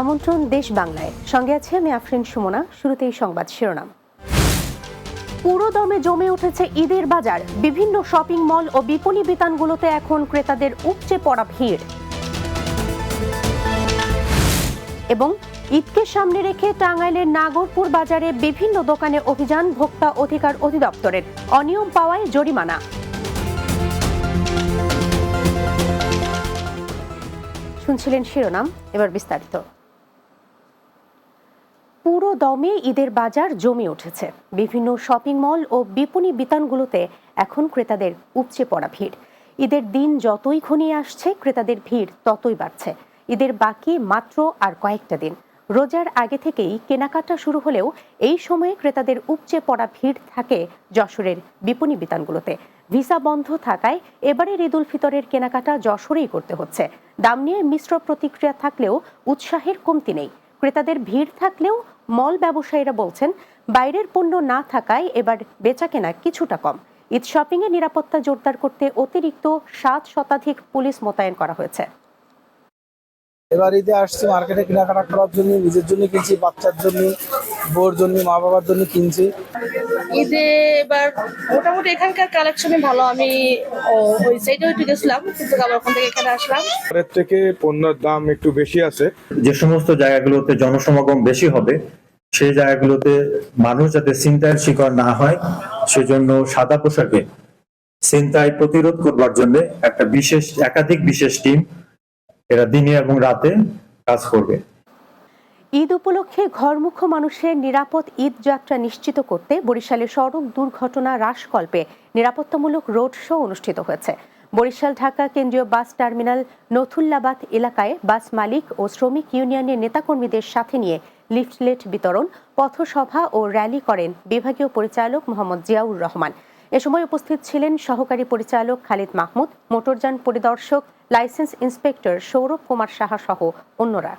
আমন্ত্রণ দেশ বাংলায়। সঙ্গে আছে আমি আফরিন সুমনা। শুরুতেই সংবাদ শিরোনাম। পুরো দমে জমে উঠেছে ঈদের বাজার। বিভিন্ন শপিং মল ও বিপণী বিতানগুলোতে এখন ক্রেতাদের উপচে পড়া ভিড়। এবং ঈদকে সামনে রেখে টাঙ্গাইলের নাগরপুর বাজারে বিভিন্ন দোকানে অভিযান ভোক্তা অধিকার অধিদপ্তরের অনিয়ম পাওয়ায় জরিমানা। শুনছিলেন শিরোনাম, এবার বিস্তারিত। পুরো দমে ঈদের বাজার জমে উঠেছে। বিভিন্ন শপিং মল ও বিপণী বিতানগুলোতে এখন ক্রেতাদের উপচে পড়া ভিড়। ঈদের দিন যতই ঘনিয়ে আসছে, ক্রেতাদের ভিড় ততই বাড়ছে। ঈদের বাকি মাত্র আর কয়েকটা দিন। রোজার আগে থেকেই কেনাকাটা শুরু হলেও এই সময়ে ক্রেতাদের উপচে পড়া ভিড় থাকে যশোরের বিপণী বিতানগুলোতে। ভিসা বন্ধ থাকায় এবারের ঈদ উল ফিতরের কেনাকাটা যশোরেই করতে হচ্ছে। দাম নিয়ে মিশ্র প্রতিক্রিয়া থাকলেও উৎসাহের কমতি নেই। ক্রেতাদের ভিড় থাকলেও মল ব্যবসায়ীরা বলছেন, বাইরের পণ্য না থাকায় এবার বেচা কেনা কিছুটা কম। ঈদ শপিংয়ে নিরাপত্তা জোরদার করতে অতিরিক্ত সাত শতাধিক পুলিশ মোতায়েন করা হয়েছে। এবার ঈদে আসছি মার্কেটে কেনাকাটা করার জন্য নিজের জন্য কিনছি বাচ্চার জন্য বউর জন্য মা বাবার জন্য কিনছি। ঈদে এবার মোটামুটি এখানকার কালেকশনই ভালো। আমি ওই সাইডে একটু গেছিলাম কিন্তু আবার ওখান থেকে এখানে আসলাম। এর থেকে পণ্যের দাম একটু বেশি আছে। যে সমস্ত জায়গাগুলোতে জনসমাগম বেশি হবে সেই জায়গাগুলোতে মানুষ যাতে ছিনতাইয়ের শিকার না হয় সেজন্য সাদা পোশাকে ছিনতাই প্রতিরোধ করবার জন্য একটা বিশেষ একাধিক বিশেষ টিম এরা দিনে এবং রাতে কাজ করবে। ঈদ উপলক্ষে ঘরমুখ মানুষের নিরাপদ ঈদ যাত্রা নিশ্চিত করতে বরিশালে সড়ক দুর্ঘটনা হ্রাসকল্পে নিরাপত্তামূলক রোড শো অনুষ্ঠিত হয়েছে। বরিশাল, ঢাকা কেন্দ্রীয় বাস টার্মিনাল নথুল্লাবাদ এলাকায় বাস মালিক ও শ্রমিক ইউনিয়নের নেতাকর্মীদের সাথে নিয়ে লিফলেট বিতরণ, পথসভা ও র্যালি করেন বিভাগীয় পরিচালক মোহাম্মদ জিয়াউর রহমান। এ সময় উপস্থিত ছিলেন সহকারী পরিচালক খালিদ মাহমুদ, মোটরযান পরিদর্শক, লাইসেন্স ইন্সপেক্টর সৌরভ কুমার সাহা সহ অন্যরা।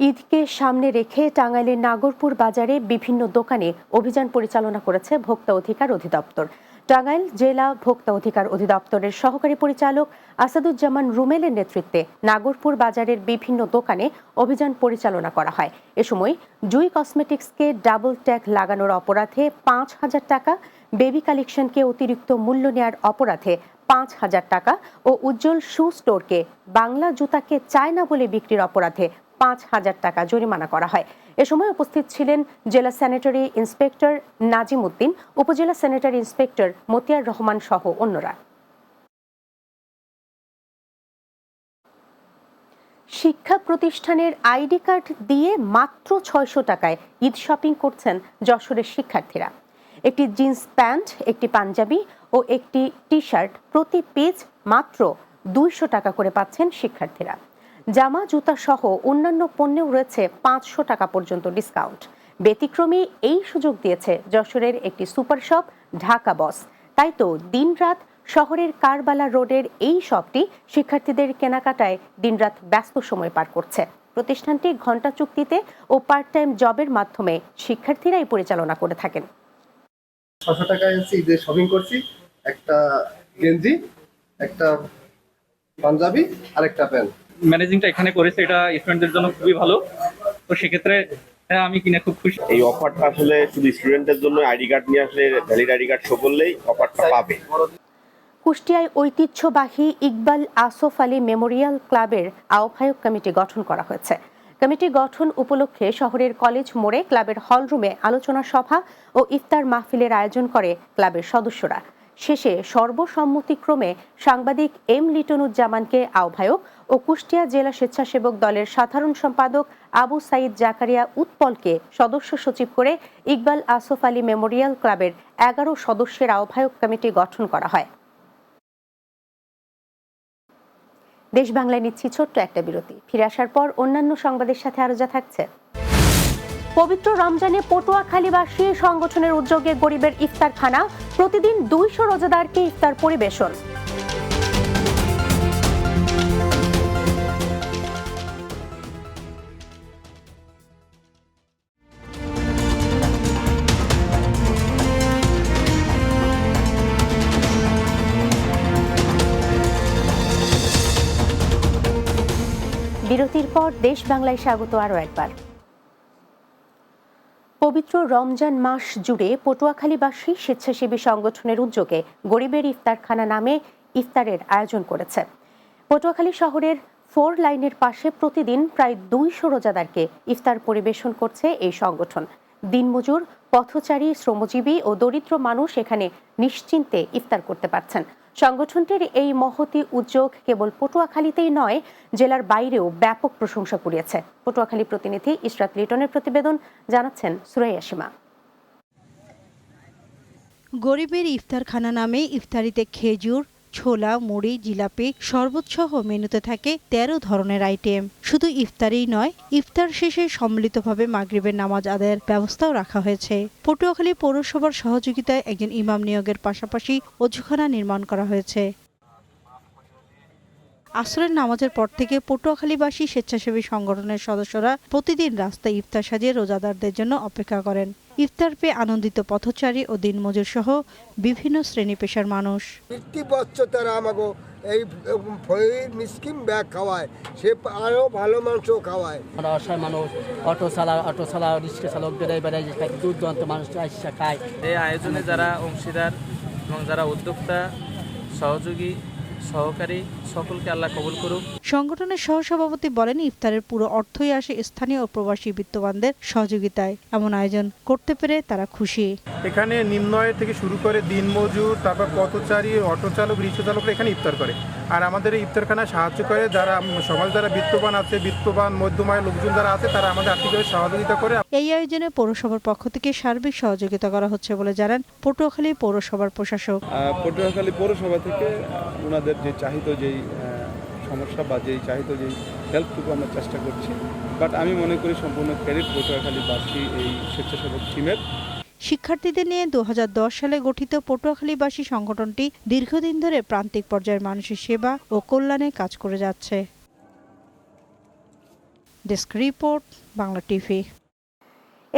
ঈদকে সামনে রেখে টাঙ্গাইলের নাগরপুর বাজারে বিভিন্ন দোকানে অভিযান পরিচালনা করেছে ভোক্তা অধিকার অধিদপ্তর। টাঙ্গাইল জেলা ভোক্তা অধিকার অধিদপ্তরের সহকারী পরিচালক আসাদুজ্জামান রুমেলের নেতৃত্বে নাগরপুর বাজারের বিভিন্ন দোকানে অভিযান পরিচালনা করা হয়। এ সময় জুই কসমেটিক্সকে ডাবল ট্যাগ লাগানোর অপরাধে পাঁচ হাজার টাকা, বেবি কালেকশনকে অতিরিক্ত মূল্য নেয়ার অপরাধে পাঁচ হাজার টাকা ও উজ্জ্বল শু স্টোরকে বাংলা জুতাকে চায় না বলে বিক্রির অপরাধে পাঁচ হাজার টাকা জরিমানা করা হয়। এ সময় উপস্থিত ছিলেন জেলা স্যানিটারি ইন্সপেক্টর নাজিম উদ্দিন, উপজেলা স্যানিটারি ইন্সপেক্টর মতিয়ার রহমান সহ অন্যরা। শিক্ষা প্রতিষ্ঠানের আইডি কার্ড দিয়ে মাত্র ছয়শো টাকায় ঈদ শপিং করছেন যশোরের শিক্ষার্থীরা। একটি জিন্স প্যান্ট, একটি পাঞ্জাবি ও একটি টি শার্ট প্রতি পেজ মাত্র দুইশো টাকা করে পাচ্ছেন শিক্ষার্থীরা। জামা, জুতা সহ অন্যান্য পণ্যেও রয়েছে পাঁচশো টাকা পর্যন্ত ডিসকাউন্ট। ব্যতিক্রমী এই সুযোগ দিয়েছে যশোরের একটি সুপার শপ, ঢাকা বস। তাই তো দিনরাত শহরের কারবালা রোডের এই শপটি শিক্ষার্থীদের কেনাকাটায় দিনরাত ব্যস্ত সময় পার করছে। প্রতিষ্ঠানটি ঘণ্টা চুক্তিতে ও পার্ট টাইম জবের মাধ্যমে শিক্ষার্থীরাই পরিচালনা করে থাকেন। ছশো টাকায় শপিং করছি। একটা গেঞ্জি, একটা পাঞ্জাবি আর একটা প্যান্ট। ম্যানেজিংটা এখানে করেছে এটা স্টুডেন্টদের জন্য খুবই ভালো। তো সেক্ষেত্রে হ্যাঁ, আমি কিনে খুব খুশি। এই অফারটা আসলে শুধু স্টুডেন্টদের জন্য আইডি কার্ড নিয়ে আসলে ভ্যালিড আইডি কার্ড শো করলেই অফারটা পাবে। কুষ্টিয়ায় ঐতিহ্যবাহী ইকবাল আসফ আলী মেমোরিয়াল ক্লাবের আহ্বায়ক কমিটি গঠন করা হয়েছে। কমিটি গঠন উপলক্ষে শহরের কলেজ মোড়ে ক্লাবের হলরুমে আলোচনা সভা ও ইফতার মাহফিলের আয়োজন করে ক্লাবের সদস্যরা। শেষে সর্বসম্মতিক্রমে সাংবাদিক এম লিটনুজ্জামানকে আহ্বায়ক ও কুষ্টিয়া জেলা স্বেচ্ছাসেবক দলের সাধারণ সম্পাদক আবু সাইদ জাকারিয়া উৎপলকে সদস্য সচিব করে ইকবাল আসফ আলী মেমোরিয়াল ক্লাবের এগারো সদস্যের আহ্বায়ক কমিটি গঠন করা হয়। দেশ বাংলায় নিচ্ছি ছোট্ট একটা বিরতি। ফিরে আসার পর অন্যান্য সংবাদের সাথে আরও যা থাকছে। পবিত্র রমজানে পটুয়াখালীবাসী সংগঠনের উদ্যোগে গরিবের ইফতারখানা, প্রতিদিন দুইশো রোজাদারকে ইফতার পরিবেশন। বিরতির পর দেশ বাংলায় স্বাগত আরও একবার। পবিত্র রমজান মাস জুড়ে পটুয়াখালীবাসী স্বেচ্ছাসেবী সংগঠনের উদ্যোগে গরিবের ইফতারখানা নামে ইফতারের আয়োজন করেছে। পটুয়াখালী শহরের ফোর লাইনের পাশে প্রতিদিন প্রায় দুইশো রোজাদারকে ইফতার পরিবেশন করছে এই সংগঠন। দিনমজুর, পথচারী, শ্রমজীবী ও দরিদ্র মানুষ এখানে নিশ্চিন্তে ইফতার করতে পারছেন। সংগঠনটির এই মহতি উদ্যোগ কেবল পটুয়াখালীতেই নয়, জেলার বাইরেও ব্যাপক প্রশংসা কুড়িয়েছে। পটুয়াখালী প্রতিনিধি ইশরাত লিটনের প্রতিবেদন জানাচ্ছেন সুরাইয়া সীমা। গরিবের ইফতারখানা নামে ইফতারিতে খেজুর ছোলা, মুড়ি, জিলাপি শরবতসহ মেনুতে থাকে তেরো ধরনের আইটেম শুধু ইফতারই নয়, ইফতার শেষে সম্মিলিতভাবে মাগরিবের নামাজ আদায়ের ব্যবস্থাও রাখা হয়েছে। পটুয়াখালী পৌরসভার সহযোগিতায় একজন ইমাম নিয়োগের পাশাপাশি অজুখানা নির্মাণ করা হয়েছে। আসরের নামাজের পর থেকে পটুয়াখালীবাসী স্বেচ্ছাসেবী সংগঠনের সদস্যরা প্রতিদিন রাস্তায় ইফতার সাজিয়ে রোজাদারদের জন্য অপেক্ষা করেন। ইফতার পেয়ে আনন্দিত পথচারী ও দিনমজুর সহ বিভিন্ন শ্রেণি পেশার মানুষ। প্রতি বছর তারা আমাকে এই ফয়ের মিসকিম ব্যাগ খাওয়ায় সে আরও ভালো মাংসও খাওয়ায়। আমরা অসহায় মানুষ অটো চালা অটো চালা রিক্সা চালক ড্রাইভার দূর দূরান্ত মানুষ আসছে খায়। এই আয়োজনে যারা অংশীদার এবং যারা উদ্যোক্তা সহযোগী সহকারী সকলকে আল্লাহ কবুল করুক। সংগঠনের সহসভাপতি বলেন ইফতারের পুরো অর্থই আসে স্থানীয় ও প্রবাসী বিত্তবানদের সহযোগিতায়। এমন আয়োজন করতে পেরে তারা খুশি। এখানে নিম্নয় থেকে শুরু করে দিনমজুর তারপর পথচারী অটো চালক রিক্সা চালকরা এখানে ইফতার করে। আর আমাদের এই ইফতারখানা সাহায্য করে যারা সমাজ যারা বিত্তবান আছে বিত্তবান মধ্যম আয়ের লোকজন যারা আছে তারা আমাদের আর্থিকভাবে সহযোগিতা করে। এই আয়োজনে পৌরসভার পক্ষ থেকে সার্বিক সহযোগিতা করা হচ্ছে বলে জানান পটুয়াখালী পৌরসভার প্রশাসক। পটুয়াখালী পৌরসভা থেকে ওনাদের যে চাহিত যেই সমস্যা বা যেই চাহিত যেই হেল্পটুকু আমরা চেষ্টা করছি। বাট আমি মনে করি সম্পূর্ণ ক্রেডিট পটুয়াখালীবাসী এই স্বেচ্ছাসেবক টিমের শিক্ষার্থীদের নিয়ে দু হাজার দশ সালে গঠিত পটুয়াখালীবাসী সংগঠনটি দীর্ঘদিন ধরে প্রান্তিক পর্যায়ের মানুষের সেবা ও কল্যাণে কাজ করে যাচ্ছে। ডেস্ক রিপোর্ট বাংলা টিভি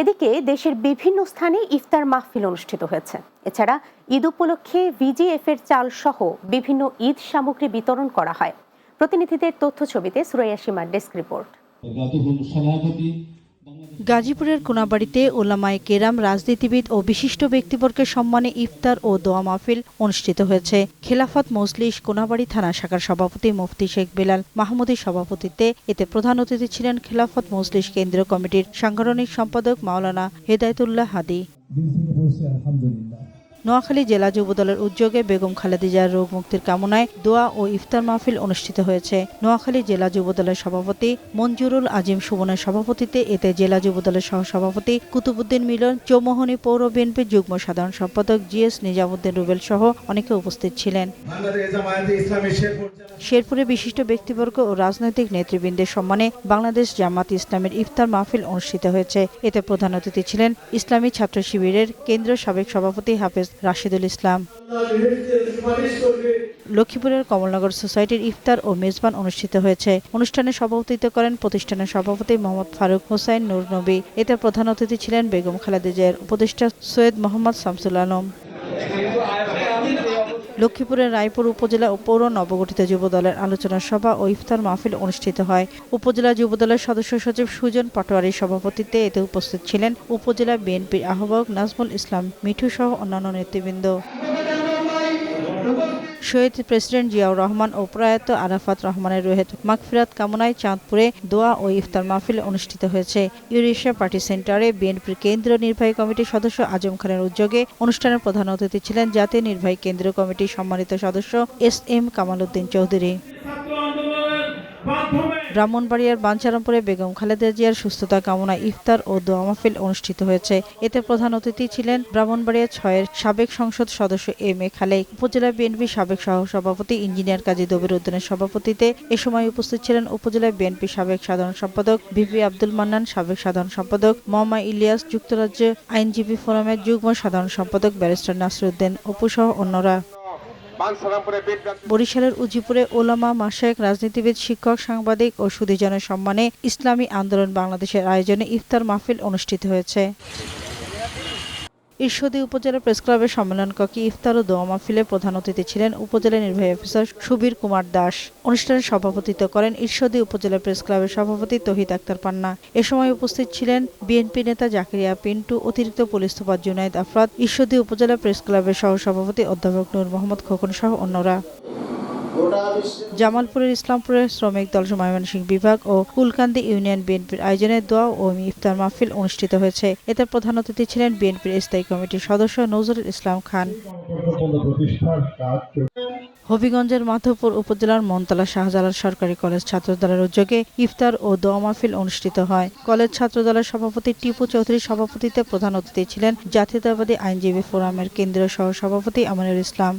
এদিকে দেশের বিভিন্ন স্থানে ইফতার মাহফিল অনুষ্ঠিত হয়েছে। এছাড়া ঈদ উপলক্ষে ভিজিএফ এর চাল সহ বিভিন্ন ঈদ সামগ্রী বিতরণ করা হয়। প্রতিনিধিদের তথ্য ছবিতে সুরাইয়া সীমার ডেস্ক রিপোর্ট। গাজীপুরের কোনাবাড়িতে ওলামায় কেরাম, রাজনীতিবিদ ও বিশিষ্ট ব্যক্তিবর্গের সম্মানে ইফতার ও দোয়া মাহফিল অনুষ্ঠিত হয়েছে। খেলাফত মজলিস, কোনাবাড়ি থানা শাখার সভাপতি মুফতি শেখ বেলাল মাহমুদের সভাপতিত্বে এতে প্রধান অতিথি ছিলেন খেলাফত মজলিস কেন্দ্রীয় কমিটির সাংগঠনিক সম্পাদক মাওলানা হেদায়তুল্লাহ হাদি। নোয়াখালী জেলা যুবদলের উদ্যোগে বেগম খালেদা জিয়ার রোগ মুক্তির কামনায় দোয়া ও ইফতার মাহফিল অনুষ্ঠিত হয়েছে। নোয়াখালী জেলা যুবদলের সভাপতি মঞ্জুরুল আজিম সুমনের সভাপতিত্বে এতে জেলা যুবদলের সহসভাপতি কুতুবুদ্দিন মিলন চৌমোহনী পৌর বিএনপির যুগ্ম সাধারণ সম্পাদক জিএস নিজামুদ্দিন রুবেল সহ অনেকে উপস্থিত ছিলেন। শেরপুরে বিশিষ্ট ব্যক্তিবর্গ ও রাজনৈতিক নেতৃবৃন্দের সম্মানে বাংলাদেশ জামাত ইসলামের ইফতার মাহফিল অনুষ্ঠিত হয়েছে। এতে প্রধান অতিথি ছিলেন ইসলামী ছাত্র শিবিরের কেন্দ্রীয় সাবেক সভাপতি হাফেজ রাশিদুল ইসলাম। লক্ষ্মীপুরের কমলনগর সোসাইটির ইফতার ও মেজবান অনুষ্ঠিত হয়েছে। অনুষ্ঠানে সভাপতিত্ব করেন প্রতিষ্ঠানের সভাপতি মোহাম্মদ ফারুক হোসাইন নূর নবী। এতে প্রধান অতিথি ছিলেন বেগম খালেদা জিয়ার উপদেষ্টা সৈয়দ মোহাম্মদ শামসুল আলম। লক্ষ্মীপুরের রায়পুর উপজেলা পৌর নবগঠিত যুবদলের আলোচনা সভা ও ইফতার মাহফিল অনুষ্ঠিত হয়। উপজেলা যুবদলের সদস্য সচিব সুজন পাটোয়ারির সভাপতিত্বে এতে উপস্থিত ছিলেন উপজেলা বিএনপির আহ্বায়ক নাজমুল ইসলাম, মিঠু সহ অন্যান্য নেতৃবৃন্দ। শহীদ প্রেসিডেন্ট জিয়াউর রহমান ও প্রয়াত আরাফাত রহমানের রোহেত মাগফিরাত কামনায় চাঁদপুরে দোয়া ও ইফতার মাহফিল অনুষ্ঠিত হয়েছে। ইউরেশিয়া পার্টি সেন্টারে বিএনপির কেন্দ্রীয় নির্বাহী কমিটির সদস্য আজম খানের উদ্যোগে অনুষ্ঠানের প্রধান অতিথি ছিলেন জাতীয় নির্বাহী কেন্দ্রীয় কমিটির সম্মানিত সদস্য এস এম কামাল উদ্দিন চৌধুরী। ব্রাহ্মণবাড়িয়ার বাঞ্ছারামপুরে বেগম খালেদা জিয়ার সুস্থতা কামনায় ইফতার ও দোয়া মাহফিল অনুষ্ঠিত হয়েছে। এতে প্রধান অতিথি ছিলেন ব্রাহ্মণবাড়িয়া ছয়ের সাবেক সংসদ সদস্য এম এ খালেক, উপজেলা বিএনপি সাবেক সহ সভাপতি ইঞ্জিনিয়ার কাজী দবির উদ্দিনের সভাপতিতে এ সময় উপস্থিত ছিলেন উপজেলা বিএনপি সাবেক সাধারণ সম্পাদক ভিপি আব্দুল মান্নান, সাবেক সাধারণ সম্পাদক মোহাম্মদ ইলিয়াস, যুক্তরাজ্য আইনজীবী ফোরামের যুগ্ম সাধারণ সম্পাদক ব্যারিস্টার নাসরুদ্দিন, অপু সহ অন্যরা। বরিশালের উজিপুরে ওলামা মাসায়েক রাজনীতিবিদ, শিক্ষক, সাংবাদিক ও সুধীজনের সম্মানে ইসলামী আন্দোলন বাংলাদেশের আয়োজনে ইফতার মাহফিল অনুষ্ঠিত হয়েছে। ঈশ্বরদী উপজেলা প্রেস ক্লাবের সম্মেলন কক্ষে ইফতার ও দোয়া মাহফিলে প্রধান অতিথি ছিলেন উপজেলা নির্বাহী অফিসার সুবীর কুমার দাস। অনুষ্ঠানে সভাপতিত্ব করেন ঈশ্বরদী উপজেলা প্রেস ক্লাবের সভাপতি তহিদ আক্তার পান্না। এ সময় উপস্থিত ছিলেন বিএনপি নেতা জাকিরিয়া পিন্টু, অতিরিক্ত police super Junaid Afrad, Ishwardi upazila press ক্লাবের সহসভাপতি অধ্যাপক নূর মোহাম্মদ খোকন সহ অন্যরা। জামালপুরের ইসলামপুরের শ্রমিক দল ময়মনসিংহ বিভাগ ও কুলকান্দি ইউনিয়ন বিএনপির আয়োজনে দোয়া ও ইফতার মাহফিল অনুষ্ঠিত হয়েছে। এতে প্রধান অতিথি ছিলেন বিএনপির স্থায়ী কমিটির সদস্য নজরুল ইসলাম খান। হবিগঞ্জের মাধবপুর উপজেলার মনতলা শাহজালাল সরকারি কলেজ ছাত্রদলের উদ্যোগে ইফতার ও দোয়া মাহফিল অনুষ্ঠিত হয়। কলেজ ছাত্রদলের সভাপতি টিপু চৌধুরীর সভাপতিত্বে প্রধান অতিথি ছিলেন জাতীয়তাবাদী আইনজীবী ফোরামের কেন্দ্রীয় সহ সভাপতি আমিনুল ইসলাম।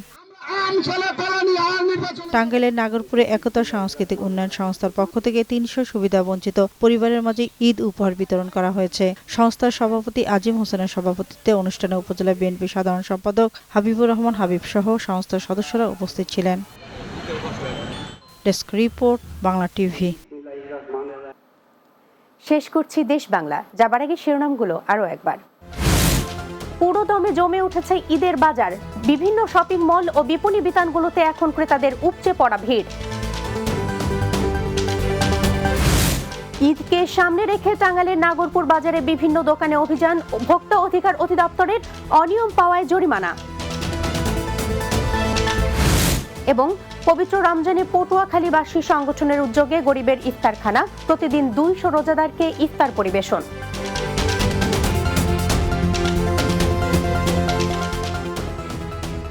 টাঙ্গাইলের নাগরপুরে একতা সাংস্কৃতিক উন্নয়ন সংস্থার পক্ষ থেকে তিনশো সুবিধা বঞ্চিত পরিবারের মাঝে ঈদ উপহার বিতরণ করা হয়েছে। সংস্থার সভাপতি আজিম হোসেনের সভাপতিত্বে অনুষ্ঠানে উপজেলা বিএনপি সাধারণ সম্পাদক হাবিবুর রহমান হাবিব সহ সংস্থার সদস্যরা উপস্থিত ছিলেন। Desk report Bangla TV. শেষ করছি দেশ বাংলা। যাবার আগে শিরোনামগুলো আরও একবার। দমে জমে উঠেছে ঈদের বাজার। বিভিন্ন শপিং মল ও বিপণী বিতানগুলোতে এখন ক্রেতাদের উপচে পড়া ভিড়। ঈদকে সামনে রেখে টাঙ্গাইলের নাগরপুর বাজারে বিভিন্ন দোকানে অভিযান, ভোক্তা অধিকার অধিদপ্তরের অনিয়ম পাওয়ায় জরিমানা। এবং পবিত্র রমজানে পটুয়াখালীবাসী সংগঠনের উদ্যোগে গরিবের ইফতারখানা, প্রতিদিন দুইশো রোজাদারকে ইফতার পরিবেশন।